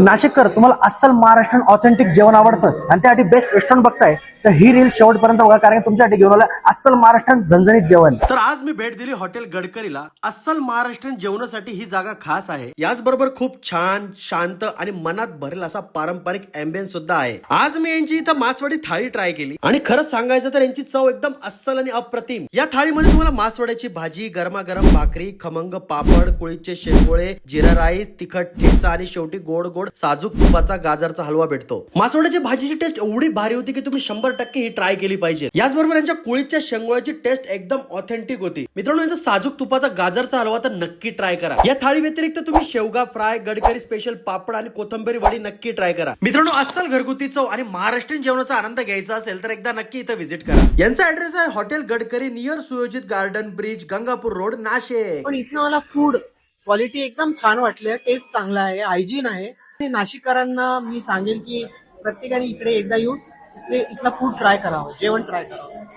नाशिककर तुम्हाला अस्सल महाराष्ट्रीयन ऑथेंटिक जेवण आवडतं आणि त्यासाठी बेस्ट रेस्टॉरंट बघताय तर ही रील शेवटपर्यंत बघा कारण तुमच्यासाठी घेऊन आलं अस्सल महाराष्ट्रीयन झणझणीत जेवण. तर आज मी भेट दिली हॉटेल गडकरीला. अस्सल महाराष्ट्रीयन जेवणासाठी ही जागा खास आहे. याचबरोबर खूप छान शांत आणि मनात भरेल असा पारंपरिक अँबियन्स सुद्धा आहे. आज मी यांची इथं मासवडी थाळी ट्राय केली. आणि खरंच सांगायचं तर यांची चव एकदम अस्सल आणि अप्रतिम. या थाळीमध्ये तुम्हाला मासवड्याची भाजी गरमागरम भाकरी खमंग पापड कुळीचे शेंगोळे जिरा राईस तिखट ठेचा आणि शेवटी गोड गोड साजूक तुपाचा गाजरचा हलवा भेटतो. मासवड्याची भाजीची टेस्ट एवढी भारी होती की तुम्ही शंभर टक्के ही ट्राय केली पाहिजे. याचबरोबर यांच्या कुळीच्या शेंगोळ्याची टेस्ट एकदम ऑथेंटिक होती. मित्रांनो यांचा साजूक तुपाचा गाजरचा हलवा तर नक्की ट्राय करा. या थाळी व्यतिरिक्त तुम्ही शेवगा फ्राय गडकरी स्पेशल पापड आणि कोथंबरी वडी नक्की ट्राय करा. मित्रांनो अस्सल घरगुती चव आणि महाराष्ट्रीयन जेवणाचा आनंद घ्यायचा असेल तर एकदा नक्की इथं व्हिजिट करा. यांचा ऍड्रेस आहे hotel Gadkari near Suyojit garden bridge Gangapur road Nashik. पण इथलं मला फूड क्वालिटी एकदम छान वाटली टेस्ट चांगला आहे हायजीन आहे. नाशिककरांना मी सांगेन की प्रत्येकाने इकडे एकदा येऊन इथले इथला फूड ट्राय करावं जेवण ट्राय करावं.